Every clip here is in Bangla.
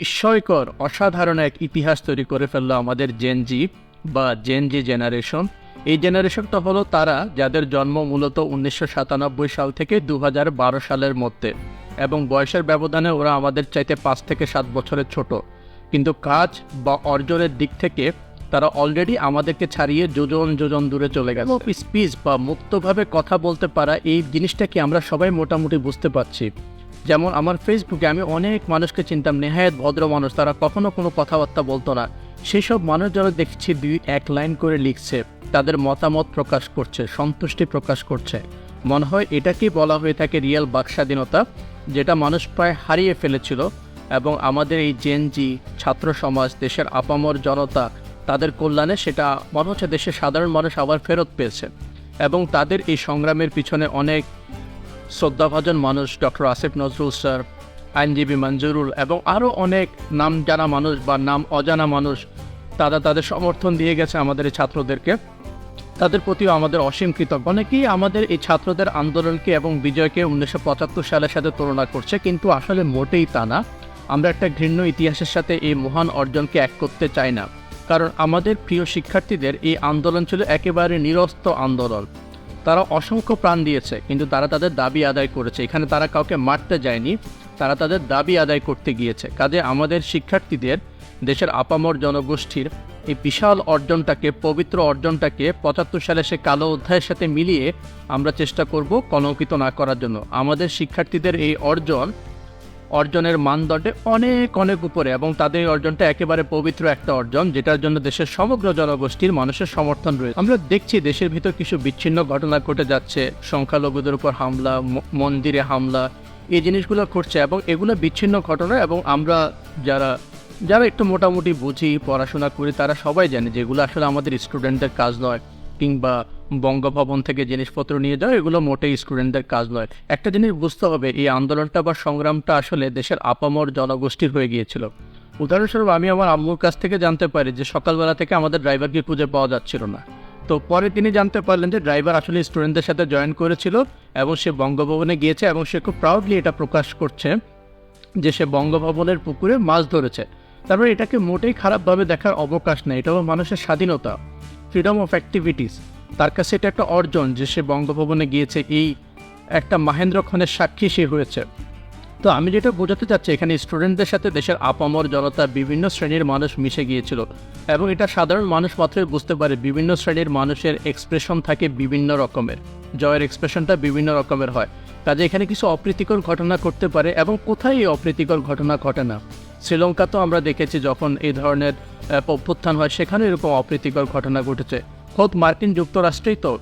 বিস্ময়কর অসাধারণ এক ইতিহাস তৈরি করে ফেলল আমাদের জেনজি বা জেনজি জেনারেশন এই জেনারেশনটা হলো তারা, যাদের জন্ম মূলত উনিশশো সাতানব্বই সাল থেকে দু সালের মধ্যে। এবং বয়সের ব্যবধানে ওরা আমাদের চাইতে পাঁচ থেকে সাত বছরের ছোট। কিন্তু কাজ বা অর্জনের দিক থেকে তারা অলরেডি আমাদেরকে ছাড়িয়ে যোজন যোজন দূরে চলে গেছে। স্পিচ বা মুক্তভাবে কথা বলতে পারা এই জিনিসটা কি আমরা সবাই মোটামুটি বুঝতে পারছি? যেমন আমার ফেসবুকে আমি অনেক মানুষকে চিনতাম, নেহায়ত ভদ্র মানুষ, তারা কখনো কোনো কথাবার্তা বলতো না। সেই সব মানুষ যারা দেখছি দুই এক লাইন করে লিখছে, তাদের মতামত প্রকাশ করছে, সন্তুষ্টি প্রকাশ করছে। মনে হয় এটাকেই বলা হয়ে থাকে রিয়েল বাক স্বাধীনতা যেটা মানুষ প্রায় হারিয়ে ফেলেছিল এবং আমাদের এই জেনজি ছাত্র সমাজ, দেশের আপামর জনতা, তাদের কল্যাণে সেটা মনে হচ্ছে দেশের সাধারণ মানুষ আবার ফেরত পেয়েছে। এবং তাদের এই সংগ্রামের পিছনে অনেক শ্রদ্ধাভাজন মানুষ ডক্টর আসিফ নজরুল স্যার, আইনজীবী মঞ্জুরুল এবং আরও অনেক নাম জানা মানুষ বা নাম অজানা মানুষ, তারা তাদের সমর্থন দিয়ে গেছে আমাদের এই ছাত্রদেরকে। তাদের প্রতিও আমাদের অসীম কৃতজ্ঞ। অনেকেই আমাদের এই ছাত্রদের আন্দোলনকে এবং বিজয়কে উনিশশো পঁচাত্তর সালের সাথে তুলনা করছে, কিন্তু আসলে মোটেই তা না। আমরা একটা ঘৃণ্য ইতিহাসের সাথে এই মহান অর্জনকে এক করতে চাই না, কারণ আমাদের প্রিয় শিক্ষার্থীদের এই আন্দোলন ছিল একেবারে নিরস্ত আন্দোলন। তারা অসংখ্য প্রাণ দিয়েছে, কিন্তু তারা তাদের দাবি আদায় করেছে। এখানে তারা কাউকে মারতে যায়নি, তারা তাদের দাবি আদায় করতে গিয়েছে। কাজে আমাদের শিক্ষার্থীদের, দেশের আপামর জনগোষ্ঠীর এই বিশাল অর্জনটাকে, পবিত্র অর্জনটাকে পঁচাত্তর সালে সে কালো অধ্যায়ের সাথে মিলিয়ে আমরা চেষ্টা করব কলঙ্কিত না করার জন্য। আমাদের শিক্ষার্থীদের এই অর্জন অর্জনের মানদণ্ডে অনেক অনেক উপরে এবং তাদের অর্জনটা একেবারে পবিত্র একটা অর্জন, যেটার জন্য দেশের সমগ্র জনগোষ্ঠীর মানুষের সমর্থন রয়েছে। আমরা দেখছি দেশের ভিতর কিছু বিচ্ছিন্ন ঘটনা ঘটে যাচ্ছে, সংখ্যালঘুদের উপর হামলা মন্দিরে হামলা, এই জিনিসগুলো ঘটছে এবং এগুলো বিচ্ছিন্ন ঘটনা এবং আমরা যারা যারা একটু মোটামুটি বুঝি, পড়াশোনা করি, তারা সবাই জানে যেগুলো আসলে আমাদের স্টুডেন্টদের কাজ নয়, কিংবা বঙ্গভবন থেকে জিনিসপত্র নিয়ে যাও, এগুলো মোটেই স্টুডেন্টদের কাজ নয়। একটা জিনিস বুঝতে হবে, এই আন্দোলনটা বা সংগ্রামটা আসলে দেশের আপামর জনগোষ্ঠীর হয়ে গিয়েছিল। উদাহরণস্বরূপ, আমি আমার আম্মুর কাছ থেকে জানতে পারি যে সকালবেলা থেকে আমাদের ড্রাইভারকে খুঁজে পাওয়া যাচ্ছিল না। তো পরে তিনি জানতে পারলেন যে ড্রাইভার আসলে স্টুডেন্টদের সাথে জয়েন করেছিল এবং সে বঙ্গভবনে গিয়েছে এবং সে খুব প্রাউডলি এটা প্রকাশ করছে যে সে বঙ্গভবনের পুকুরে মাছ ধরেছে। তারপরে এটাকে মোটেই খারাপভাবে দেখার অবকাশ নেই এটা হলো মানুষের স্বাধীনতা ফ্রিডম অফ অ্যাক্টিভিটিস তার কাছে এটা একটা অর্জন যে সে বঙ্গভবনে গিয়েছে, এই একটা মাহেন্দ্র খানের সাক্ষী সে হয়েছে। তো আমি যেটা বোঝাতে চাচ্ছি, এখানে স্টুডেন্টদের সাথে দেশের আপামর জনতা বিভিন্ন শ্রেণির মানুষ মিশে গিয়েছিল এবং এটা সাধারণ মানুষ মাত্রই বুঝতে পারে, বিভিন্ন শ্রেণির মানুষের এক্সপ্রেশন থাকে বিভিন্ন রকমের, জয়ের এক্সপ্রেশনটা বিভিন্ন রকমের হয়। কাজে এখানে কিছু অপ্রীতিকর ঘটনা করতে পারে এবং কোথায় এই অপ্রীতিকর ঘটনা ঘটে না? শ্রীলঙ্কা তো আমরা দেখেছি যখন এই ধরনের অভ্যুত্থান হয় সেখানে এরকম অপ্রীতিকর ঘটনা ঘটেছে। খোদ মার্কিন যুক্তরাষ্ট্রেই তো।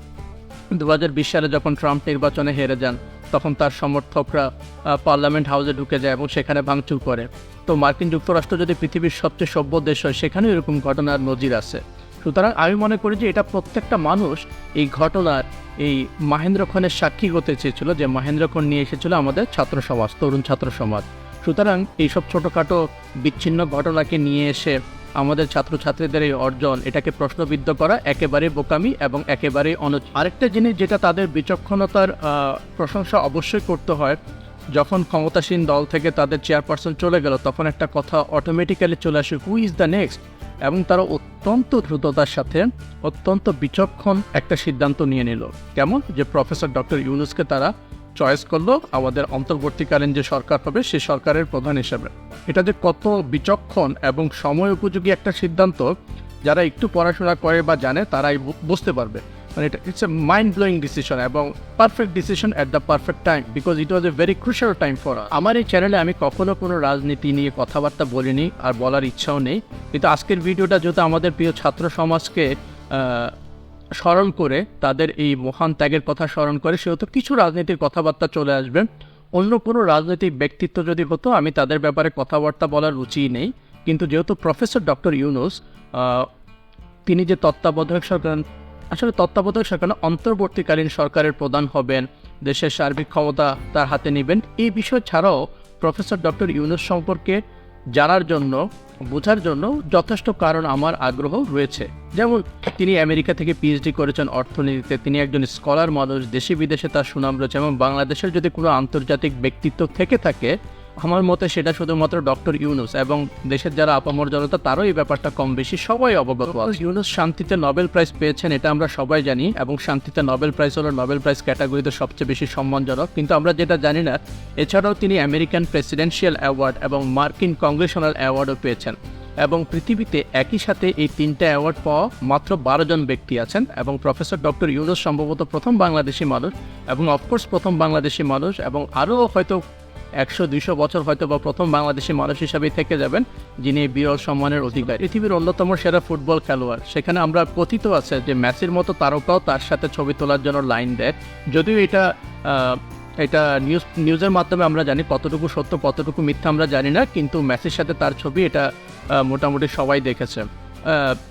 দু হাজার বিশ সালে যখন ট্রাম্প নির্বাচনে হেরে যান, তখন তার সমর্থকরা পার্লামেন্ট হাউসে ঢুকে যায় এবং সেখানে ভাঙচুর করে। তো মার্কিন যুক্তরাষ্ট্র যদি পৃথিবীর সবচেয়ে সভ্য দেশ হয়, সেখানেও এরকম ঘটনার নজির আছে। সুতরাং আমি মনে করি যে এটা প্রত্যেকটা মানুষ এই ঘটনার এই মাহেন্দ্র খানের সাক্ষী হতে চেয়েছিল, যে মাহেন্দ্র খান নিয়ে এসেছিল আমাদের ছাত্র সমাজ, তরুণ ছাত্র সমাজ। সুতরাং এইসব ছোটোখাটো বিচ্ছিন্ন ঘটনাকে নিয়ে এসে আমাদের ছাত্রছাত্রীদের এই অর্জন, এটাকে প্রশ্নবিদ্ধ করা, একেবারে বোকামি এবং একেবারেই অনুচ আরেকটা জিনিস যেটা তাদের বিচক্ষণতার প্রশংসা অবশ্যই করতে হয়, যখন ক্ষমতাসীন দল থেকে তাদের চেয়ারপারসন চলে গেল, তখন একটা কথা অটোমেটিক্যালি চলে আসে হু ইজ দ্য নেক্সট এবং তারা অত্যন্ত দ্রুততার সাথে অত্যন্ত বিচক্ষণ একটা সিদ্ধান্ত নিয়ে নিল। কেমন? যে প্রফেসর ডক্টর ইউনুসকে তারা চয়েস করল, আমাদের অন্তর্বর্তীকালীন যে সরকার হবে, সে সরকারের প্রধান হিসেবে। এটা যে কত বিচক্ষণ এবং সময় উপযোগী একটা সিদ্ধান্ত, যারা একটু পড়াশোনা করে বা জানে, তারাই বুঝতে পারবে। মানে এটা it's a mind blowing decision এবং perfect decision at the perfect time because it was a very crucial time for আমার এই চ্যানেলে আমি কখনো কোনো রাজনীতি নিয়ে কথাবার্তা বলিনি আর বলার ইচ্ছাও নেই। কিন্তু আজকের ভিডিওটা যেহেতু আমাদের প্রিয় ছাত্র সমাজকে স্মরণ করে তাদের এই মহান ত্যাগের কথা স্মরণ করে, সেহেতু কিছু রাজনীতির কথাবার্তা চলে আসবে। অন্য কোনো রাজনৈতিক ব্যক্তিত্ব যদি হতো, আমি তাদের ব্যাপারে কথাবার্তা বলার রুচি নেই। কিন্তু যেহেতু প্রফেসর ডক্টর ইউনুস তিনি যে তত্ত্বাবধায়ক সরকার, আসলে তত্ত্বাবধায়ক সরকার অন্তর্বর্তীকালীন সরকারের প্রধান হবেন, দেশের সার্বিক ক্ষমতা তার হাতে নেবেন, এই বিষয় ছাড়াও প্রফেসর ডক্টর ইউনুস সম্পর্কে জানার জন্য, বোঝার জন্য যথেষ্ট কারণ আমার আগ্রহ রয়েছে। যেমন, তিনি আমেরিকা থেকে পিএইচডি করেছেন অর্থনীতিতে, তিনি একজন স্কলার মানুষ দেশে বিদেশে তার সুনাম রয়েছে, এবং বাংলাদেশের যদি কোনো আন্তর্জাতিক ব্যক্তিত্ব থেকে থাকে আমার মতে সেটা শুধুমাত্র ডক্টর ইউনুস এবং দেশের যারা আপামর জনতা তারও এই ব্যাপারটা কম বেশি সবাই অবগত ইউনুস শান্তিতে নোবেল প্রাইজ পেয়েছেন এটা আমরা সবাই জানি এবং শান্তিতে নোবেল প্রাইজ হলো নোবেল প্রাইজ ক্যাটাগরিতে সবচেয়ে বেশি সম্মানজনক। কিন্তু আমরা যেটা জানি না এছাড়াও তিনি আমেরিকান প্রেসিডেন্সিয়াল অ্যাওয়ার্ড এবং মার্কিন কংগ্রেশনাল অ্যাওয়ার্ডও পেয়েছেন এবং পৃথিবীতে একই সাথে এই তিনটা অ্যাওয়ার্ড পাওয়া মাত্র বারো জন ব্যক্তি আছেন এবং প্রফেসর ডক্টর ইউনুস সম্ভবত প্রথম বাংলাদেশি মানুষ এবং অফকোর্স প্রথম বাংলাদেশি মানুষ এবং আরও হয়তো একশো দুইশো বছর হয়তো বা প্রথম বাংলাদেশি মানুষ হিসাবেই থেকে যাবেন, যিনি বিরল সম্মানের অধিকারী। পৃথিবীর অন্যতম সেরা ফুটবল খেলোয়াড়। সেখানে আমরা কথিত আছে যে মেসির মতো তারকাও তার সাথে ছবি তোলার জন্য লাইন দেয়। যদিও এটা এটা নিউজ, নিউজের মাধ্যমে আমরা জানি, কতটুকু সত্য, কতটুকু মিথ্যা আমরা জানি না, কিন্তু মেসির সাথে তার ছবি এটা মোটামুটি সবাই দেখেছে।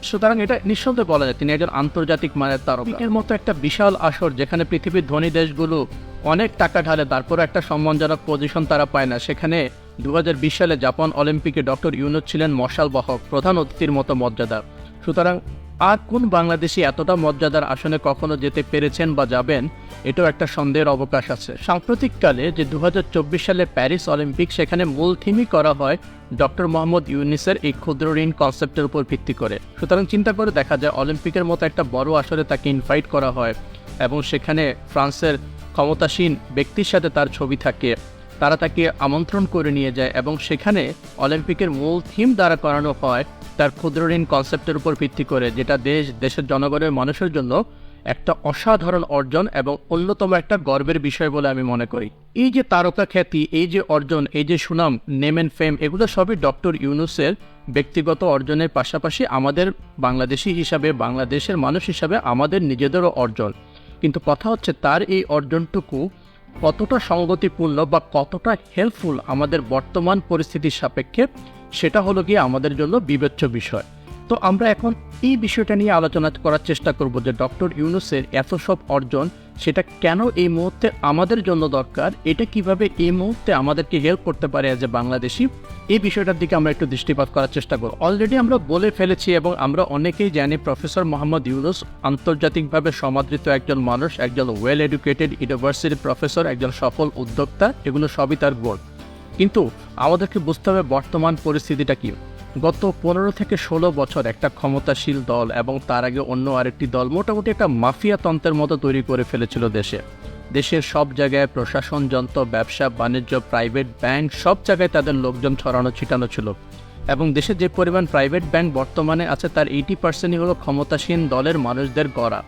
সুতরাং এটা নিঃসন্দেহে বলা যায়, তিনি একজন আন্তর্জাতিক মানের তারকা। এর মতো একটা বিশাল আসর যেখানে পৃথিবীর ধনী দেশগুলো অনেক টাকা ঢালে, তারপরও একটা সম্মানজনক পজিশন তারা পায় না। সেখানে দু হাজার বিশ সালে জাপান অলিম্পিকে ডক্টর ইউনুস ছিলেন মশাল বাহক, প্রধান অতিথির মতো মর্যাদা। সুতরাং আর কোন বাংলাদেশি এতটা মর্যাদার আসনে কখনো যেতে পেরেছেন বা যাবেন, এটাও একটা সন্দেহের অবকাশ আছে। সাম্প্রতিককালে যে দুহাজার চব্বিশ সালে প্যারিস অলিম্পিক, সেখানে মূল থিমই করা হয় ডক্টর মোহাম্মদ ইউনিসের এই ক্ষুদ্র ঋণ কনসেপ্টের উপর ভিত্তি করে। সুতরাং চিন্তা করে দেখা যায়, অলিম্পিকের মতো একটা বড় আসরে তাকে ইনভাইট করা হয় এবং সেখানে ফ্রান্সের ক্ষমতাসীন ব্যক্তির সাথে তার ছবি থাকে। তারা তাকে আমন্ত্রণ করে নিয়ে যায় এবং সেখানে অলিম্পিকের মূল থিম দ্বারা করানো হয় তার ক্ষুদ্র ঋণ কনসেপ্টের উপর ভিত্তি করে, যেটা দেশ, দেশের জনগণের মানুষের জন্য একটা অসাধারণ অর্জন এবং অন্যতম একটা গর্বের বিষয় বলে আমি মনে করি। এই যে তারকা খ্যাতি, এই যে অর্জন, এই যে সুনাম নেম অ্যান্ড ফেম এগুলো সবই ডক্টর ইউনুসের ব্যক্তিগত অর্জনের পাশাপাশি আমাদের বাংলাদেশি হিসাবে, বাংলাদেশের মানুষ হিসাবে আমাদের নিজেদেরও অর্জন। কিন্তু কথা হচ্ছে তার এই অর্জনটুকু কতটা সঙ্গতিপূর্ণ বা কতটা হেল্পফুল আমাদের বর্তমান পরিস্থিতির সাপেক্ষে, সেটা হলো গিয়ে আমাদের জন্য বিবেচ্য বিষয়। তো আমরা এখন এই বিষয়টা নিয়ে আলোচনা করার চেষ্টা করব যে ডক্টর ইউনুসের এত সব অর্জন সেটা কেন এই মুহূর্তে আমাদের জন্য দরকার? এটা কীভাবে এই মুহূর্তে আমাদেরকে হেল্প করতে পারে অ্যাজ এ বাংলাদেশি? এই বিষয়টার দিকে আমরা একটু দৃষ্টিপাত করার চেষ্টা করব। অলরেডি আমরা বলে ফেলেছি এবং আমরা অনেকেই জানি প্রফেসর মোহাম্মদ ইউনুস আন্তর্জাতিকভাবে সমাদৃত একজন মানুষ, একজন ওয়েল এডুকেটেড ইউনিভার্সিটি প্রফেসর একজন সফল উদ্যোক্তা, এগুলো সবই তার গুণ কিন্তু আমাদেরকে বুঝতে হবে বর্তমান পরিস্থিতিটা কি? গত পনেরো থেকে ষোলো বছর একটা ক্ষমতাশীল দল এবং তার আগে অন্য আরেকটি দল মোটামুটি একটা মাফিয়া তন্ত্রের মতো তৈরি করে ফেলেছিল দেশে। দেশের সব জায়গায় প্রশাসন, যন্ত্র, ব্যবসা, বাণিজ্য, প্রাইভেট ব্যাংক সব জায়গায় তাদের লোকজন ছড়ানো ছিটানো ছিল। এবং দেশে যে পরিমাণ প্রাইভেট ব্যাংক বর্তমানে আছে, তার এইটি পার্সেন্টই হলো ক্ষমতাসীন দলের মানুষদের গড়া।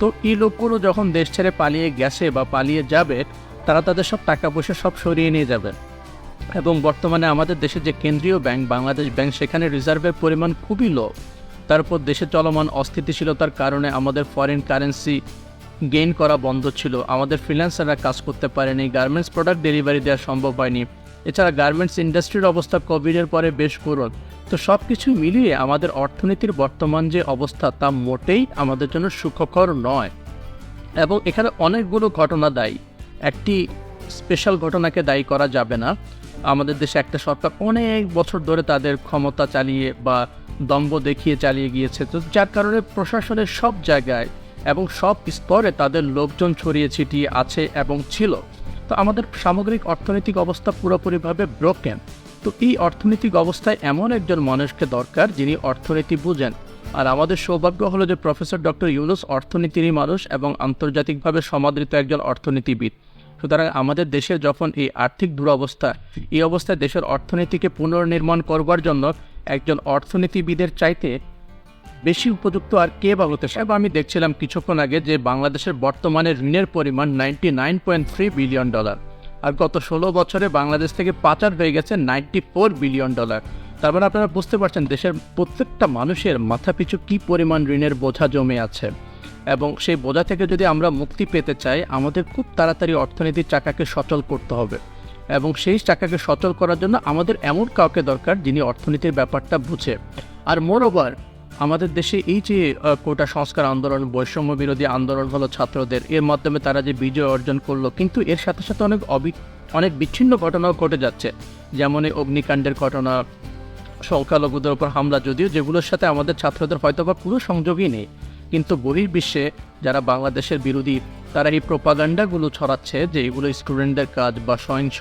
তো এই লোকগুলো যখন দেশ ছেড়ে পালিয়ে গেছে বা পালিয়ে যাবে, তারা তাদের সব টাকা পয়সা সব সরিয়ে নিয়ে যাবে। এবং বর্তমানে আমাদের দেশের যে কেন্দ্রীয় ব্যাংক, বাংলাদেশ ব্যাংক, সেখানে রিজার্ভের পরিমাণ খুবই লো তারপর দেশে চলমান অস্থিতিশীলতার কারণে আমাদের ফরেন কারেন্সি গেইন করা বন্ধ ছিল। আমাদের ফ্রিল্যান্সাররা কাজ করতে পারেনি গার্মেন্টস প্রোডাক্ট ডেলিভারি দেওয়া সম্ভব হয়নি। এছাড়া গার্মেন্টস ইন্ডাস্ট্রির অবস্থা কোভিডের পরে বেশ করুন তো সব কিছু মিলিয়ে আমাদের অর্থনীতির বর্তমান যে অবস্থা, তা মোটেই আমাদের জন্য সুখকর নয়। এবং এখানে অনেকগুলো ঘটনা দায়ী। একটি স্পেশাল ঘটনাকে দায়ী করা যাবে না। আমাদের দেশে একটা সরকার অনেক বছর ধরে তাদের ক্ষমতা চালিয়ে বা দম্ভ দেখিয়ে চালিয়ে গিয়েছে। তো যার কারণে প্রশাসনের সব জায়গায় এবং সব স্তরে তাদের লোকজন ছড়িয়ে ছিটিয়ে আছে এবং ছিল। তো আমাদের সামগ্রিক অর্থনৈতিক অবস্থা পুরোপুরিভাবে ব্রোকেন তো এই অর্থনৈতিক অবস্থায় এমন একজন মানুষকে দরকার যিনি অর্থনীতি বুঝেন। আর আমাদের সৌভাগ্য হলো যে প্রফেসর ডক্টর ইউনুস অর্থনীতিরই মানুষ এবং আন্তর্জাতিকভাবে সমাদৃত একজন অর্থনীতিবিদ। সুতরাং আমাদের দেশের যখন এই আর্থিক দুরবস্থা, এই অবস্থায় দেশের অর্থনীতিকে পুনর্নির্মাণ করবার জন্য একজন অর্থনীতিবিদের চাইতে বেশি উপযুক্ত আর কে বা হতে সাহেব আমি দেখছিলাম কিছুক্ষণ আগে যে বাংলাদেশের বর্তমানে ঋণের পরিমাণ ninety nine point three billion dollar আর গত ষোলো বছরে বাংলাদেশ থেকে পাচার হয়ে গেছে নাইনটি ফোর বিলিয়ন ডলার তার মানে আপনারা বুঝতে পারছেন দেশের প্রত্যেকটা মানুষের মাথাপিছু কী পরিমাণ ঋণের বোঝা জমে আছে। এবং সেই বোঝা থেকে যদি আমরা মুক্তি পেতে চাই, আমাদের খুব তাড়াতাড়ি অর্থনীতির চাকাকে সচল করতে হবে। এবং সেই চাকাকে সচল করার জন্য আমাদের এমন কাউকে দরকার যিনি অর্থনীতির ব্যাপারটা বুঝে। আর মোরওভার আমাদের দেশে এই যে কোটা সংস্কার আন্দোলন, বৈষম্য বিরোধী আন্দোলন হলো ছাত্রদের। এর মাধ্যমে তারা যে বিজয় অর্জন করল, কিন্তু এর সাথে সাথে অনেক অবি, অনেক বিচ্ছিন্ন ঘটনাও ঘটে যাচ্ছে। যেমন এই অগ্নিকাণ্ডের ঘটনা, সংখ্যালঘুদের উপর হামলা যদিও, যেগুলোর সাথে আমাদের ছাত্রদের হয়তো বা পুরো সংযোগই নেই। কিন্তু বহির্বিশ্বে যারা বাংলাদেশের বিরোধী, তারা এই প্রোপাগান্ডাগুলো ছড়াচ্ছে যে এগুলো স্টুডেন্টদের কাজ বা সহিংস,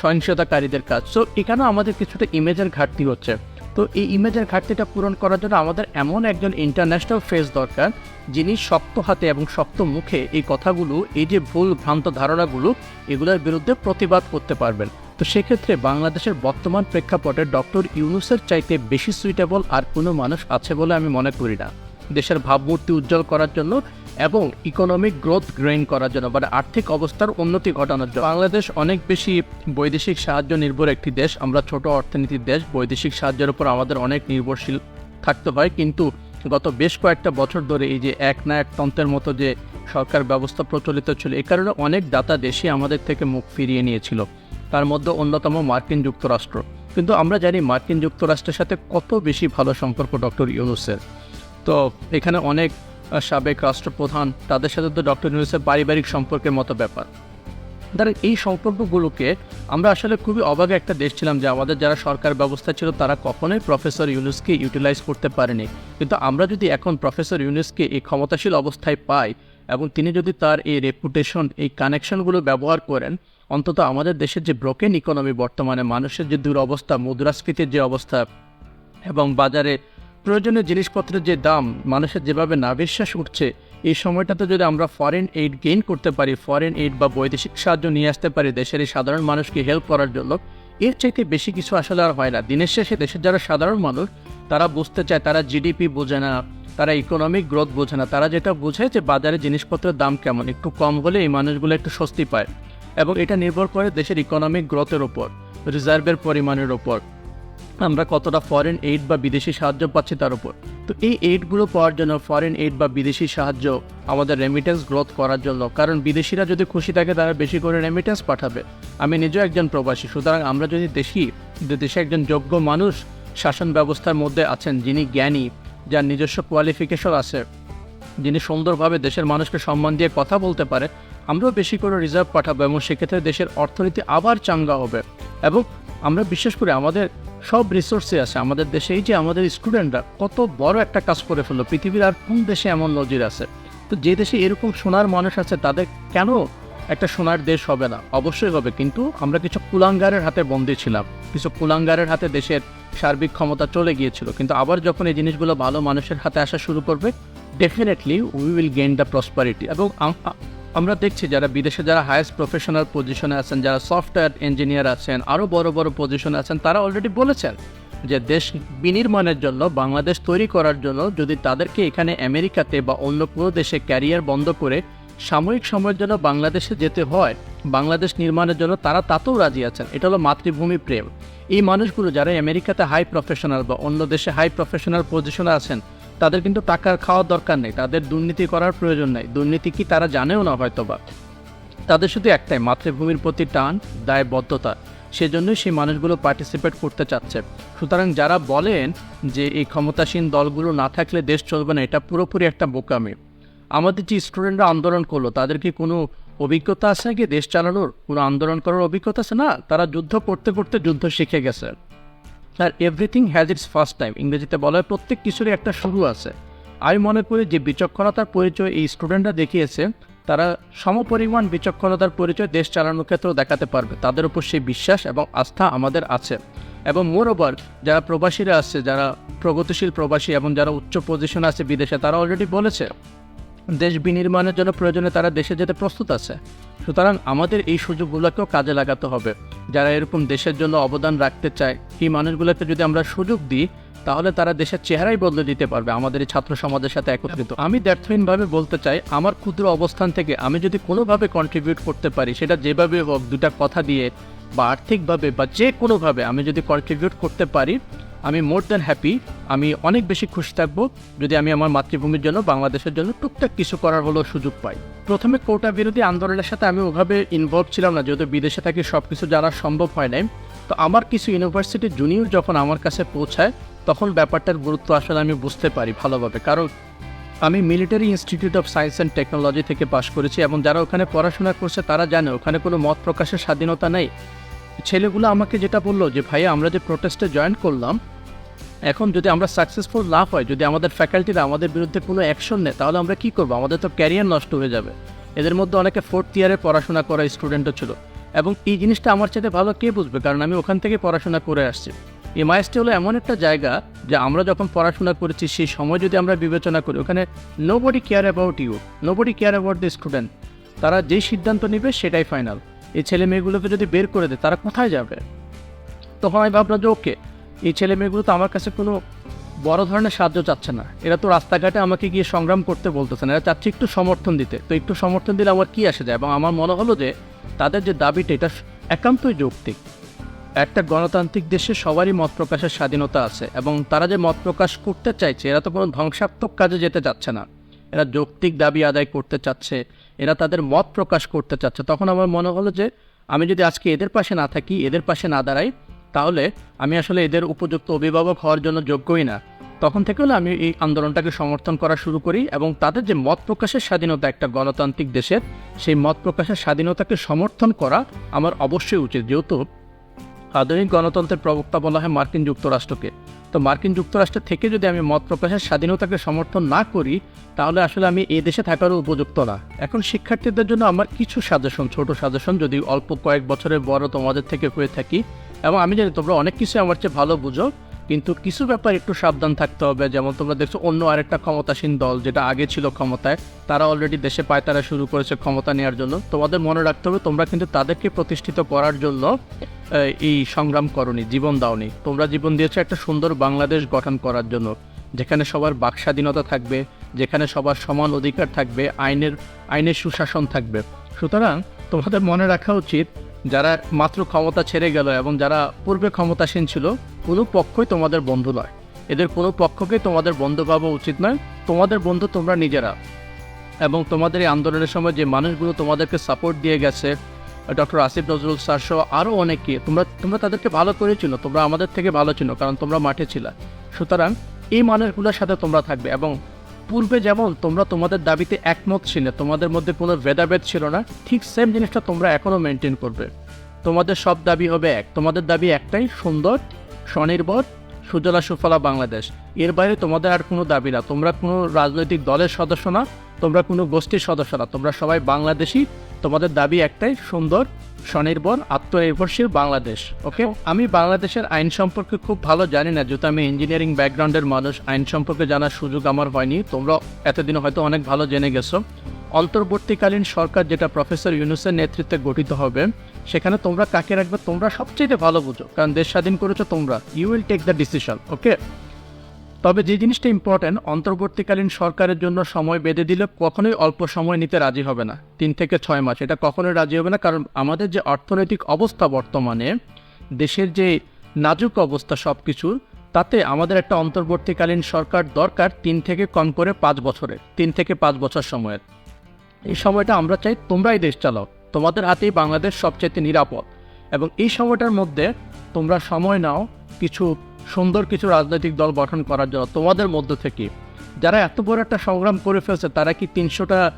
সহিংসতাকারীদের কাজ। সো এখানেও আমাদের কিছুটা ইমেজের ঘাটতি হচ্ছে। তো এই ইমেজের ঘাটতিটা পূরণ করার জন্য আমাদের এমন একজন ইন্টারন্যাশনাল ফেস দরকার, যিনি শক্ত হাতে এবং শক্ত মুখে এই কথাগুলো, এই যে ভুল ভ্রান্ত ধারণাগুলো, এগুলোর বিরুদ্ধে প্রতিবাদ করতে পারবেন। তো সেক্ষেত্রে বাংলাদেশের বর্তমান প্রেক্ষাপটে ডক্টর ইউনুসের চাইতে বেশি সুইটেবল আর কোনো মানুষ আছে বলে আমি মনে করি না। দেশের ভাবমূর্তি উজ্জ্বল করার জন্য এবং ইকোনমিক গ্রোথ গ্রেইন করার জন্য মানে আর্থিক অবস্থার উন্নতি ঘটানোর জন্য। বাংলাদেশ অনেক বেশি বৈদেশিক সাহায্য নির্ভর একটি দেশ। আমরা ছোট অর্থনীতির দেশ, বৈদেশিক সাহায্যের উপর আমাদের অনেক নির্ভরশীল থাকতে হয়। কিন্তু গত বেশ কয়েকটা বছর ধরে এই যে এক না এক তন্ত্রের মতো যে সরকার ব্যবস্থা প্রচলিত ছিল, এ কারণে অনেক দাতা দেশই আমাদের থেকে মুখ ফিরিয়ে নিয়েছিল। তার মধ্যে অন্যতম মার্কিন যুক্তরাষ্ট্র। কিন্তু আমরা জানি মার্কিন যুক্তরাষ্ট্রের সাথে কত বেশি ভালো সম্পর্ক ডক্টর ইউনুসের। তো এখানে অনেক সাবেক রাষ্ট্রপ্রধান, তাদের সাথে তো ডক্টর ইউনুসের পারিবারিক সম্পর্কের মতো ব্যাপার। তারা এই সম্পর্কগুলোকে আমরা আসলে খুবই অবাগে একটা দেশ ছিলাম যে আমাদের যারা সরকার ব্যবস্থা ছিল, তারা কখনোই প্রফেসর ইউনুসকে ইউটিলাইজ করতে পারেনি। কিন্তু আমরা যদি এখন প্রফেসর ইউনুসকে এই ক্ষমতাশীল অবস্থায় পাই এবং তিনি যদি তার এই রেপুটেশন এই কানেকশনগুলো ব্যবহার করেন, অন্তত আমাদের দেশের যে ব্রোকেন ইকোনমি বর্তমানে মানুষের যে দুরবস্থা, মুদ্রাস্ফীতির যে অবস্থা এবং বাজারে প্রয়োজনীয় জিনিসপত্রের যে দাম, মানুষের যেভাবে নাবিশ্বাস উঠছে, এই সময়টাতে যদি আমরা ফরেন এইড গেইন করতে পারি ফরেন এইড বা বৈদেশিক সাহায্য নিয়ে আসতে পারি দেশের এই সাধারণ মানুষকে হেল্প করার জন্য, এর চাইতে বেশি কিছু আসলে আর হয় না। দিনের শেষে দেশের যারা সাধারণ মানুষ, তারা বুঝতে চায়, তারা জিডিপি বোঝে না, তারা ইকোনমিক গ্রোথ বোঝে না, তারা যেটা বোঝে যে বাজারে জিনিসপত্রের দাম কেমন, একটু কম হলে এই মানুষগুলো একটু স্বস্তি পায়। এবং এটা নির্ভর করে দেশের ইকোনমিক গ্রোথের ওপর রিজার্ভের পরিমাণের ওপর আমরা কতটা ফরেন এইড বা বিদেশি সাহায্য পাচ্ছি তার উপর। তো এই এইডগুলো পাওয়ার জন্য ফরেন এইড বা বিদেশি সাহায্য আমাদের রেমিটেন্স গ্রোথ করার জন্য। কারণ বিদেশিরা যদি খুশি থাকে, তারা বেশি করে রেমিটেন্স পাঠাবে। আমি নিজেও একজন প্রবাসী, সুতরাং আমরা যদি যে দেশে একজন যোগ্য মানুষ শাসন ব্যবস্থার মধ্যে আছেন, যিনি জ্ঞানী, যার নিজস্ব কোয়ালিফিকেশন আছে, যিনি সুন্দরভাবে দেশের মানুষকে সম্মান দিয়ে কথা বলতে পারে, আমরাও বেশি করে রিজার্ভ পাঠাবো এবং সেক্ষেত্রে দেশের অর্থনীতি আবার চাঙ্গা হবে। এবং আমরা বিশেষ করে আমাদের সব রিসোর্সে আছে। আমাদের দেশে এই যে আমাদের স্টুডেন্টরা কত বড় একটা কাজ করে ফেলল, পৃথিবীর আর কোন দেশে এমন নজির আছে? তো যে দেশে এরকম সোনার মানুষ আছে, তাদের কেন একটা সোনার দেশ হবে না? অবশ্যই হবে, কিন্তু আমরা কিছু কুলাঙ্গারের হাতে বন্দী ছিলাম। কিছু কুলাঙ্গারের হাতে দেশের সার্বিক ক্ষমতা চলে গিয়েছিল। কিন্তু আবার যখন এই জিনিসগুলো ভালো মানুষের হাতে আসা শুরু করবে definitely we will gain the prosperity এবং আমরা দেখছি যারা বিদেশে যারা হায়েস্ট প্রফেশনাল পজিশনে আছেন, যারা সফটওয়্যার ইঞ্জিনিয়ার আছেন আরও বড় বড় পজিশনে আছেন, তারা অলরেডি বলেছেন যে দেশ বিনির্মাণের জন্য, বাংলাদেশ তৈরি করার জন্য যদি তাদেরকে এখানে আমেরিকাতে বা অন্য কোনো দেশে ক্যারিয়ার বন্ধ করে সাময়িক সময়ের জন্য বাংলাদেশে যেতে হয়, বাংলাদেশ নির্মাণের জন্য তারা তাতেও রাজি আছেন। এটা হলো মাতৃভূমি প্রেম। এই মানুষগুলো যারা আমেরিকাতে হাই প্রফেশনাল বা অন্য দেশে হাই প্রফেশনাল পজিশনে আছেন তাদের কিন্তু টাকার খাওয়ার দরকার নেই, তাদের দুর্নীতি করার প্রয়োজন নেই। দুর্নীতি কি তারা জানেও না হয়তোবা। তাদের শুধু একটাই, মাতৃভূমির প্রতি টান, দায়বদ্ধতা। সেজন্যই সেই মানুষগুলো পার্টিসিপেট করতে চাচ্ছে। সুতরাং যারা বলেন যে এই ক্ষমতাসীন দলগুলো না থাকলে দেশ চলবে না, এটা পুরোপুরি একটা বোকামি। আমাদের যে স্টুডেন্টরা আন্দোলন করল, তাদের কি কোনো অভিজ্ঞতা আছে নাকি দেশ চালানোর কোনো আন্দোলন করার অভিজ্ঞতা আছে? না, তারা যুদ্ধ করতে করতে যুদ্ধ শিখে গেছে। আর everything has its first time ইংরেজিতে বলা হয় প্রত্যেক কিছুরই একটা শুরু আছে। আমি মনে করি যে বিচক্ষণতার পরিচয় এই স্টুডেন্টরা দেখিয়েছে, তারা সমপরিমাণ বিচক্ষণতার পরিচয় দেশ চালানোর ক্ষেত্রেও দেখাতে পারবে। তাদের উপর সেই বিশ্বাস এবং আস্থা আমাদের আছে। এবং মোর ওভার যারা প্রবাসীরা আছে, যারা প্রগতিশীল প্রবাসী এবং যারা উচ্চ পজিশনে আছে বিদেশে, তারা অলরেডি বলেছে, দেশ বিনির্মাণের জন্য প্রয়োজনে তারা দেশে যেতে প্রস্তুত আছে। সুতরাং আমাদের এই সুযোগগুলোকেও কাজে লাগাতে হবে। যারা এরকম দেশের জন্য অবদান রাখতে চায় এই মানুষগুলোকে যদি আমরা সুযোগ দিই, তাহলে তারা দেশের চেহারাই বদলে দিতে পারবে, আমাদের এই ছাত্র সমাজের সাথে একত্রিত। আমি দ্ব্যর্থহীনভাবে বলতে চাই, আমার ক্ষুদ্র অবস্থান থেকে আমি যদি কোনোভাবে কন্ট্রিবিউট করতে পারি, সেটা যেভাবে হোক, দুটা কথা দিয়ে, বা আর্থিকভাবে, বা যে কোনোভাবে আমি যদি কন্ট্রিবিউট করতে পারি, আমি মোর দ্যান হ্যাপি আমি অনেক বেশি খুশি থাকব, যদি আমি আমার মাতৃভূমির জন্য, বাংলাদেশের জন্য টুকটাক কিছু করার হলো সুযোগ পাই। প্রথমে কোটা বিরোধী আন্দোলনের সাথে আমি ওভাবে ইনভলভ ছিলাম না, যেহেতু বিদেশে থাকি সব কিছু জানা সম্ভব হয় নাই। তো আমার কিছু ইউনিভার্সিটি জুনিয়র যখন আমার কাছে পৌঁছায়, তখন ব্যাপারটার গুরুত্ব আসলে আমি বুঝতে পারি ভালোভাবে। কারণ আমি military institute of science and technology থেকে পাশ করেছি এবং যারা ওখানে পড়াশোনা করছে তারা জানে, ওখানে কোনো মত প্রকাশের স্বাধীনতা নেই। ছেলেগুলো আমাকে যেটা বলল যে, ভাইয়া, আমরা যে প্রোটেস্টে জয়েন করলাম, এখন যদি আমরা সাকসেসফুল না হয়, যদি আমাদের ফ্যাকাল্টিরা আমাদের বিরুদ্ধে কোনো অ্যাকশন নেয়, তাহলে আমরা কি করব? আমাদের তো ক্যারিয়ার নষ্ট হয়ে যাবে। এদের মধ্যে অনেকে ফোর্থ ইয়ারে পড়াশোনা করা স্টুডেন্টও ছিল। এবং এই জিনিসটা আমার চাইতে ভালো কে বুঝবে? কারণ আমি ওখান থেকে পড়াশোনা করে আসছি। এমআইএসটি হলো এমন একটা জায়গা যে আমরা যখন পড়াশোনা করেছি, সেই সময় যদি আমরা বিবেচনা করি, ওখানে nobody care about you nobody care about the student তারা যেই সিদ্ধান্ত নেবে, সেটাই ফাইনাল এই ছেলে মেয়েগুলোকে যদি বের করে দেয়, তারা কোথায় যাবে? তখন আমি ভাবলাম যে ওকে এই ছেলে মেয়েগুলো তো আমার কাছে কোনো বড় ধরনের সাহায্য চাচ্ছে না। এরা তো রাস্তাঘাটে আমাকে গিয়ে সংগ্রাম করতে বলতেছে না। এরা চাচ্ছে একটু সমর্থন দিতে। তো একটু সমর্থন দিলে আমার কী আসে যায়? এবং আমার মনে হলো যে, তাদের যে দাবিটা, এটা একান্তই যৌক্তিক। একটা গণতান্ত্রিক দেশে সবারই মত প্রকাশের স্বাধীনতা আছে এবং তারা যে মত প্রকাশ করতে চাইছে, এরা তো কোনো ধ্বংসাত্মক কাজে যেতে চাচ্ছে না। এরা যৌক্তিক দাবি আদায় করতে চাচ্ছে, এরা তাদের মত প্রকাশ করতে চাচ্ছে। তখন আমার মনে হলো যে, আমি যদি আজকে এদের পাশে না থাকি, এদের পাশে না দাঁড়াই, তাহলে আমি আসলে এদের উপযুক্ত অভিভাবক হওয়ার জন্য যোগ্যই না। তখন থেকে হলে আমি এই আন্দোলনটাকে সমর্থন করা শুরু করি এবং তাদের যে মত প্রকাশের স্বাধীনতা একটা গণতান্ত্রিক দেশের, সেই মত প্রকাশের স্বাধীনতাকে সমর্থন করা আমার অবশ্যই উচিত। যেহেতু আধুনিক গণতন্ত্রের প্রবক্তা বলা হয় মার্কিন যুক্তরাষ্ট্রকে। তো মার্কিন যুক্তরাষ্ট্র থেকে যদি আমি মত প্রকাশের স্বাধীনতাকে সমর্থন না করি, তাহলে আসলে আমি এই দেশে থাকারও উপযুক্ত না। এখন শিক্ষার্থীদের জন্য আমার কিছু সাজেশন, ছোট সাজেশন, যদি অল্প কয়েক বছরের বড় তোমাদের থেকে হয়ে থাকি। এবং আমি জানি তোমরা অনেক কিছু আমার চেয়ে ভালো বুঝো। কিন্তু কিছু ব্যাপার একটু সাবধান থাকতে হবে। যেমন তোমরা দেখছ, অন্য আরেকটা ক্ষমতাসীন দল যেটা আগে ছিল ক্ষমতায়, তারা অলরেডি দেশে পায়তারা শুরু করেছে ক্ষমতা নেওয়ার জন্য। তোমাদের মনে রাখতে হবে, তোমরা কিন্তু তাদেরকে প্রতিষ্ঠিত করার জন্য এই সংগ্রাম করনি, জীবন দাওনি। তোমরা জীবন দিয়েছ একটা সুন্দর বাংলাদেশ গঠন করার জন্য, যেখানে সবার বাক স্বাধীনতা থাকবে, যেখানে সবার সমান অধিকার থাকবে, আইনের আইনের সুশাসন থাকবে। সুতরাং তোমাদের মনে রাখা উচিত যারা মাত্র ক্ষমতা ছেড়ে গেল এবং যারা পূর্বে ক্ষমতাসীন ছিল, কোনো পক্ষই তোমাদের বন্ধু নয়। এদের কোনো পক্ষকে তোমাদের বন্ধু ভাবা উচিত নয়। তোমাদের বন্ধু তোমরা নিজেরা। এবং তোমাদের এই আন্দোলনের সময় যে মানুষগুলো তোমাদেরকে সাপোর্ট দিয়ে গেছে ডক্টর আসিফ নজরুল স্যার সহ আরও অনেকে, তোমরা তোমরা তাদেরকে ভালো করে চিনো, তোমরা আমাদের থেকে ভালো ছিল কারণ তোমরা মাঠে ছিলা। সুতরাং এই মানুষগুলোর সাথে তোমরা থাকবে এবং পূর্বে যেমন তোমরা তোমাদের দাবিতে একমত ছিলে, তোমাদের মধ্যে কোনো ভেদাভেদ ছিল না, ঠিক সেম জিনিসটা তোমরা এখনও মেনটেন করবে। তোমাদের সব দাবি হবে এক, তোমাদের দাবি একটাই, সুন্দর, স্বনির্ভর, সুজলা সুফলা বাংলাদেশ। এর বাইরে তোমাদের আর কোনো দাবি না, তোমরা কোনো রাজনৈতিক দলের সদস্য না, তোমরা কোনো গোষ্ঠীর সদস্য না, তোমরা সবাই বাংলাদেশি তোমাদের দাবি একটাই, সুন্দর, স্বনির্ভর, আত্মনির্ভরশীল বাংলাদেশ ওকে আমি বাংলাদেশের আইন সম্পর্কে খুব ভালো জানি না, যেহেতু আমি ইঞ্জিনিয়ারিং ব্যাকগ্রাউন্ডের মানুষ, আইন সম্পর্কে জানার সুযোগ আমার হয়নি। তোমরা এতদিন হয়তো অনেক ভালো জেনে গেছো। অন্তর্বর্তীকালীন সরকার যেটা প্রফেসর ইউনুসের নেতৃত্বে গঠিত হবে, সেখানে তোমরা কাকে রাখবে? তোমরা সবচেয়ে ভালো বুঝো, কারণ দেশ স্বাধীন করেছ তোমরা। You will take the decision okay তবে যে জিনিসটা ইম্পর্ট্যান্ট অন্তর্বর্তীকালীন সরকারের জন্য সময় বেঁধে দিলে কখনোই অল্প সময় নিতে রাজি হবে না। তিন থেকে ছয় মাস, এটা কখনোই রাজি হবে না, কারণ আমাদের যে অর্থনৈতিক অবস্থা বর্তমানে, দেশের যে নাজুক অবস্থা সব কিছুর তাতে আমাদের একটা অন্তর্বর্তীকালীন সরকার দরকার তিন থেকে কম করে পাঁচ বছরের, তিন থেকে পাঁচ বছর সময়ের। এই সময়টা আমরা চাই তোমরাই দেশ চালাও, তোমাদের হাতেই বাংলাদেশ সবচেয়ে নিরাপদ। এবং এই সময়টার মধ্যে তোমরা সময় নাও, কিছু সুন্দর কিছু রাজনৈতিক দল গঠন করার জন্য তোমাদের মধ্য থেকে যারা এত বড় একটা সংগ্রাম করে ফেলছে, তারা কি তিনশোটা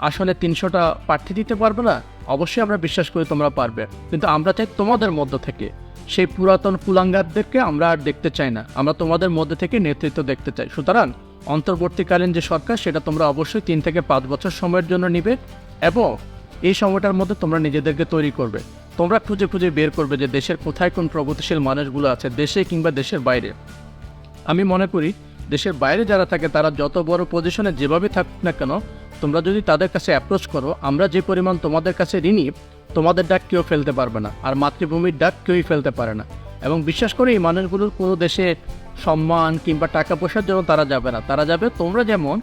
আসলে তিনশোটা প্রার্থী দিতে পারবে না? অবশ্যই আমরা বিশ্বাস করি তোমরা পারবে। কিন্তু আমরা চাই তোমাদের মধ্য থেকে। সেই পুরাতন কুলাঙ্গারদেরকে আমরা আর দেখতে চাই না। আমরা তোমাদের মধ্যে থেকে নেতৃত্ব দেখতে চাই। সুতরাং অন্তর্বর্তীকালীন যে সরকার, সেটা তোমরা অবশ্যই তিন থেকে পাঁচ বছর সময়ের জন্য নিবে এবং এই সময়টার মধ্যে তোমরা নিজেদেরকে তৈরি করবে। তোমরা খুঁজে খুঁজে বের করবে যে দেশের কোথায় কোন প্রগতিশীল মানুষগুলো আছে, দেশে কিংবা দেশের বাইরে। আমি মনে করি, দেশের বাইরে যারা থাকে, তারা যত বড় পজিশনে যেভাবে থাকুক না কেন, তোমরা যদি তাদের কাছে অ্যাপ্রোচ করো, আমরা যে পরিমাণ তোমাদের কাছে ঋণী, তোমাদের ডাক কেউ ফেলতে পারবে না, আর মাতৃভূমির ডাক কেউই ফেলতে পারে না। এবং বিশ্বাস করে, এই মানুষগুলোর কোনো দেশে সম্মান কিংবা টাকা পয়সার জন্য তারা যাবে না। তারা যাবে, তোমরা যেমন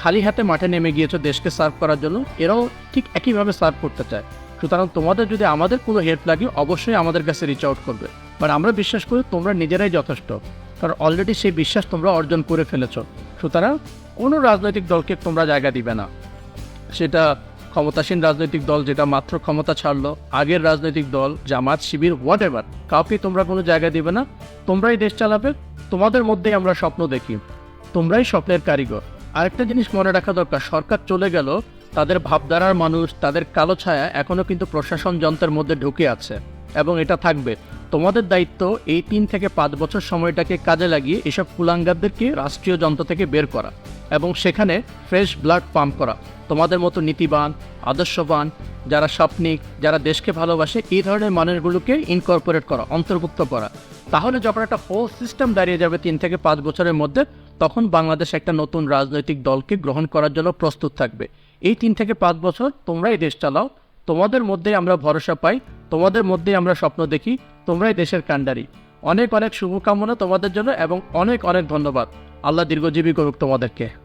খালি হাতে মাঠে নেমে গিয়েছো দেশকে সার্ভ করার জন্য, এরাও ঠিক একইভাবে সার্ভ করতে চায়। সুতরাং তোমাদের যদি আমাদের কোনো হেল্প লাগে, অবশ্যই আমাদের কাছে রিচ আউট করবে। বাট আমরা বিশ্বাস করি তোমরা নিজেরাই যথেষ্ট, কারণ অলরেডি সেই বিশ্বাস তোমরা অর্জন করে ফেলেছ। সুতরাং কোনো রাজনৈতিক দলকে তোমরা জায়গা দিবে না। সেটা ক্ষমতাসীন রাজনৈতিক দল যেটা মাত্র ক্ষমতা ছাড়লো, আগের রাজনৈতিক দল, জামাত, শিবির হোয়াট এভার কাউকে তোমরা কোনো জায়গা দিবে না। তোমরাই দেশ চালাবে, তোমাদের মধ্যেই আমরা স্বপ্ন দেখি। তোমরাই স্বপ্নের কারিগর। আরেকটা জিনিস মনে রাখা দরকার, সরকার চলে গেল তাদের ভাবধারার মানুষ, তাদের কালো ছায়া এখনও কিন্তু প্রশাসন যন্ত্রের মধ্যে ঢুকে আছে। এবং এটা থাকবে। তোমাদের দায়িত্ব এই তিন থেকে পাঁচ বছর সময়টাকে কাজে লাগিয়ে এসব কুলাঙ্গারদেরকে রাষ্ট্রীয় যন্ত্র থেকে বের করা এবং সেখানে ফ্রেশ ব্লাড পাম্প করা। তোমাদের মতো নীতিবান, আদর্শবান, যারা স্বপ্নিক, যারা দেশকে ভালোবাসে, এই ধরনের মানুষগুলোকে ইনকর্পোরেট করা, অন্তর্ভুক্ত করা। তাহলে যখন একটা হোল সিস্টেম দাঁড়িয়ে যাবে তিন থেকে পাঁচ বছরের মধ্যে, তখন বাংলাদেশ একটা নতুন রাজনৈতিক দলকে গ্রহণ করার জন্য প্রস্তুত থাকবে। এই তিন থেকে পাঁচ বছর তোমরাই দেশ চালাও। তোমাদের মধ্যে আমরা ভরসা পাই, তোমাদের মধ্যে আমরা স্বপ্ন দেখি তোমরাই দেশের কাণ্ডারি। অনেক অনেক শুভকামনা তোমাদের জন্য এবং অনেক অনেক ধন্যবাদ। আল্লাহ দীর্ঘজীবী করুক তোমাদেরকে।